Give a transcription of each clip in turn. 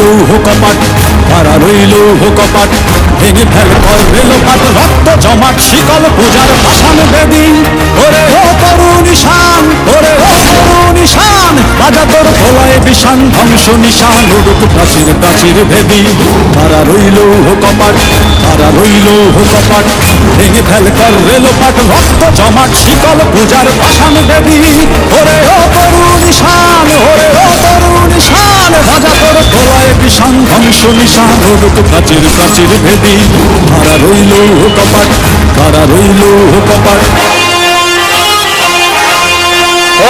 রইল কপাট তারা রইল কপাট ভেঙে ফেল কর রেলোপাট রক্ত জমাট শিকল পূজার ভাষান বেদি। ওরে ও তরুণ ঈশান, ওরে ও তরুণ ঈশান বাজা তোর ভোলায় বিষান, ধ্বংস নিশান, উড়ুক প্রাচীর প্রাচীর ভেদি তারা রইল কপাট তারা রইল কপাট ভেঙে ফেল কর রেলোপাট রক্ত জমাট শিকল পূজার ভাষান বেদি। বিষান ধ্বংস নিশান উড়ুক প্রাচীর প্রাচীর ভেদি। কারা রইল কপাট? কারা রইল কপাট?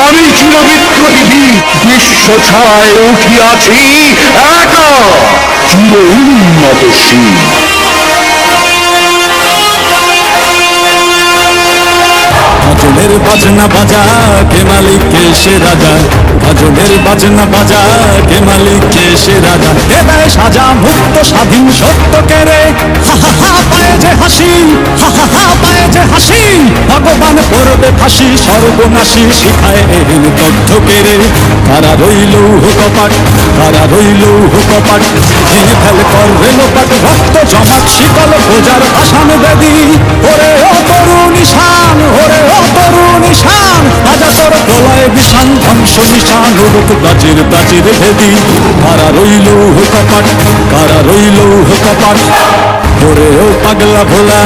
আমি চিরবিক্রমী বিশ্ব ছায় উঠিয়াছি, একা চির উন্নতশীল বাজনা বাজা, কে মালিক, কে সে রাজা? গাজনের বাজনা বাজা, কে মালিক, কে সে রাজা? কে দেয় সাজা মুক্ত স্বাধীন সত্য কেড়ে হা হা পায়ে যে হাসি, হা হা পায়ে যে হাসি। ভগবান করবে ফাঁসি, সর্বনাশী শিখায় এহেন তথ্য কেড়ে তারা রইল কপাট তারা রইল কপাট ভেঙে ফেল কর রেলোপাট রক্ত জমাট, শিকল বোঝার ভাষান নিশান উড়ুক প্রাচীর প্রাচীর ভেদি। কারা রইল কপাট কারা রইল কপাট ওরে ও পাগলা ভোলা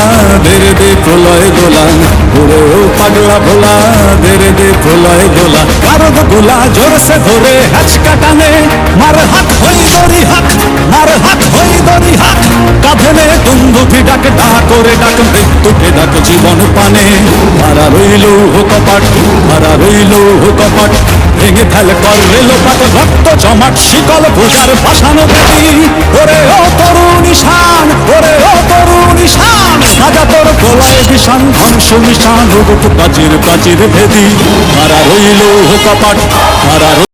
ধীরে দে প্রলয় দোলা। ওরে ও পাগলা ভোলা ধীরে দে প্রলয় দোলা। কারও গোলা জোরসে ধরে হাচকা টানে মার হাত হই দরি হাক, মার হাত হই দরি হাক। কাঁধে দুন্দুভি ডাক, ডা করে ডাক, মৃত্যুকে ডাক জীবন পানে। মারা রইল কপাট মারা রইল কপাট ভেঙে ফেলে কর রেলোপাট রক্ত জমাট শিকল বোঝার ভাসানো দেবী ওরে ও তরুণ ঈশান, ওরে ও তরুণ ঈশান, সাজা তোর গোলায় ভীষণ ধ্বংস নিশান রূপ প্রাচীর প্রাচীর ভেদি। মারা রইল কপাট, মারা